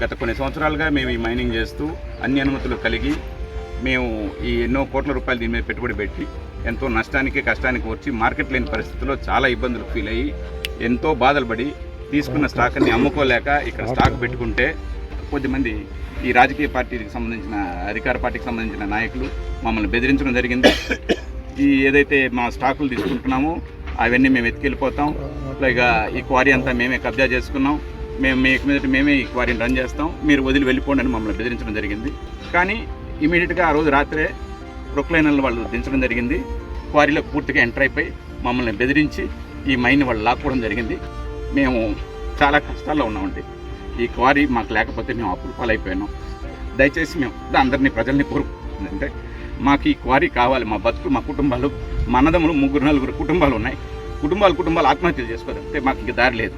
గత కొన్ని సంవత్సరాలుగా మేము ఈ మైనింగ్ చేస్తూ అన్ని అనుమతులు కలిగి మేము ఈ ఎన్నో కోట్ల రూపాయలు దీని మీద పెట్టుబడి పెట్టి ఎంతో నష్టానికి కష్టానికి వచ్చి మార్కెట్ లేని పరిస్థితుల్లో చాలా ఇబ్బందులు ఫీల్ అయ్యి ఎంతో బాధలు పడి తీసుకున్న స్టాక్ని అమ్ముకోలేక ఇక్కడ స్టాక్ పెట్టుకుంటే కొద్దిమంది ఈ రాజకీయ పార్టీకి సంబంధించిన అధికార పార్టీకి సంబంధించిన నాయకులు మమ్మల్ని బెదిరించడం జరిగింది. ఈ ఏదైతే మా స్టాకులు తీసుకుంటున్నామో అవన్నీ మేము ఎత్తుకెళ్ళిపోతాం. ఇక ఈ క్వారీ అంతా మేమే కబ్జా చేసుకున్నాం. మేము మీకు మీద మేమే ఈ క్వారీని రన్ చేస్తాం. మీరు వదిలి వెళ్ళిపోండి అని మమ్మల్ని బెదిరించడం జరిగింది. కానీ ఇమీడియట్గా ఆ రోజు రాత్రే ప్రొక్లైనర్లు వాళ్ళు దించడం జరిగింది. క్వారీలో పూర్తిగా ఎంటర్ అయిపోయి మమ్మల్ని బెదిరించి ఈ మైన్ వాళ్ళు లాక్కోవడం జరిగింది. మేము చాలా కష్టాల్లో ఉన్నామండి. ఈ క్వారీ మాకు లేకపోతే మేము అప్పులు పాలైపోయినాం. దయచేసి మేము అందరినీ ప్రజల్ని కోరుకుంటుందంటే మాకు ఈ క్వారీ కావాలి. మా బతుకు మా కుటుంబాలు మా అన్నదమ్ములు ముగ్గురు నలుగురు కుటుంబాలు ఉన్నాయి. కుటుంబాలు కుటుంబాలు ఆత్మహత్యలు చేసుకోదంటే మాకు ఇంక దారి లేదు.